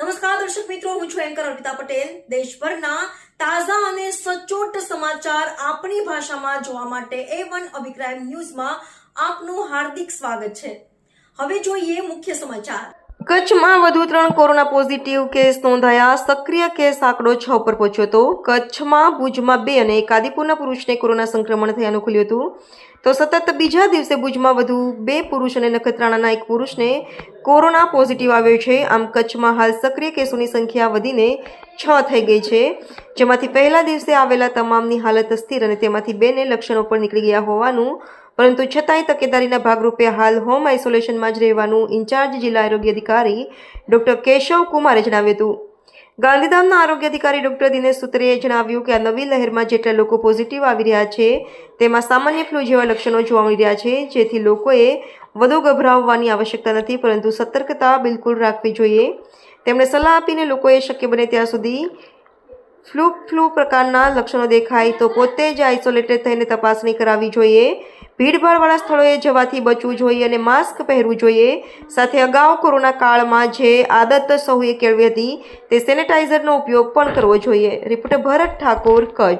નમસ્કાર, દર્શક મિત્રો, હું છું એન્કર અર્પિતા પટેલ. દેશભરના તાજા અને સચોટ સમાચાર આપણી ભાષામાં જોવા માટે એ વન અભિક્રાઇમ ન્યૂઝમાં આપનું હાર્દિક સ્વાગત છે. હવે જોઈએ મુખ્ય સમાચાર. કચ્છમાં વધુ ત્રણ કોરોના પોઝિટિવ કેસ નોંધાયા. સક્રિય કેસ આંકડો છ પર પહોંચ્યો હતો. કચ્છમાં ભુજમાં બે અને એક આદિપુરના પુરુષને કોરોના સંક્રમણ થયાનું ખુલ્યું હતું. તો સતત બીજા દિવસે ભુજમાં વધુ બે પુરુષ અને નખત્રાણાના એક પુરુષને કોરોના પોઝિટિવ આવ્યો છે. આમ કચ્છમાં હાલ સક્રિય કેસોની સંખ્યા વધીને છ થઈ ગઈ છે. જેમાંથી પહેલા દિવસે આવેલા તમામની હાલત સ્થિર અને તેમાંથી બેને લક્ષણો પર નીકળી ગયા હોવાનું, પરંતુ છતાંય તકેદારીના ભાગરૂપે હાલ હોમ આઇસોલેશનમાં જ રહેવાનું ઇન્ચાર્જ જિલ્લા આરોગ્ય અધિકારી ડોક્ટર કેશવ કુમારે જણાવ્યું હતું. ગાંધીધામના આરોગ્ય અધિકારી ડોક્ટર દિનેશ સુત્રીએ જણાવ્યું કે આ નવી લહેરમાં જેટલા લોકો પોઝિટિવ આવી રહ્યા છે, તેમાં સામાન્ય ફ્લૂ જેવા લક્ષણો જોવા મળી રહ્યા છે, જેથી લોકોએ વધુ ગભરાવવાની આવશ્યકતા નથી, પરંતુ સતર્કતા બિલકુલ રાખવી જોઈએ. તેમણે સલાહ આપીને લોકોએ શક્ય બને ત્યાં સુધી ફ્લૂ ફ્લૂ પ્રકારના લક્ષણો દેખાય તો પોતે જ આઇસોલેટેડ થઈને તપાસણી કરાવવી જોઈએ. ભીડભાડવાળા સ્થળોએ જવાથી બચવું જોઈએ અને માસ્ક પહેરવું જોઈએ. સાથે અગાઉ કોરોના કાળમાં જે આદત સૌએ કેળવી હતી, તે સેનેટાઇઝરનો ઉપયોગ પણ કરવો જોઈએ. રિપોર્ટર ભરત ઠાકોર, કચ્છ.